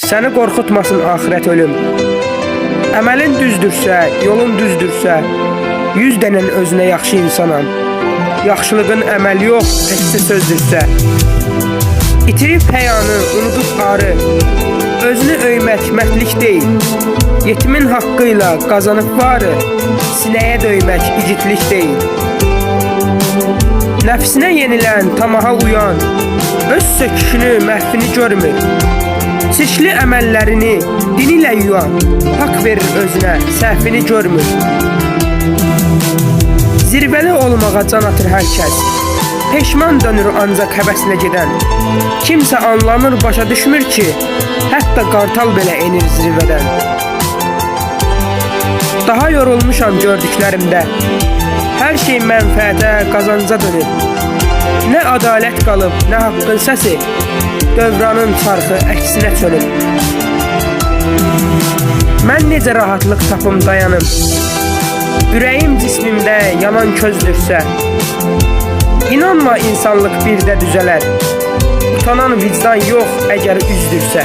Səni qorxutmasın axirət ölüm. Əməlin düzdürsə, yolun düzdürsə, 100 dənən özünə yaxşı insanam. Yaxşılığın əməl yox, təkcə sözdürsə. İtirib həyanı, unudub arı. Özünü öymək mərtlik deyil. Yetimin haqqıyla qazanıb varı. Sinəyə döymək igidlik deyil. Nəfsinə yenilən, tamaha uyan, öz söküşünü, məhvini görmür. Çirkli əməllərini dini ilə yuyan, haqq verir özünə, səhvini görmür. Zirvəli olmağa can atır hər kəs. Peşman dönür ancaq həvəslə gedən. Kimsə anlamır, başa düşmür ki, hətta qartal belə enir zirvədən. Daha yorulmuşam gördüklərimdə. Hər şey mənfəətə, qazanca dönür. Nə ədalət qalıb, nə haqqın səsi. Dövranın çarxı əksinə çönüb. Mən necə rahatlıq tapım dayanım. Ürəyim cismimdə yanan közdürsə. İnanma insanlıq birdə düzələr. Utanan vicdan yox əgər üzdürsə.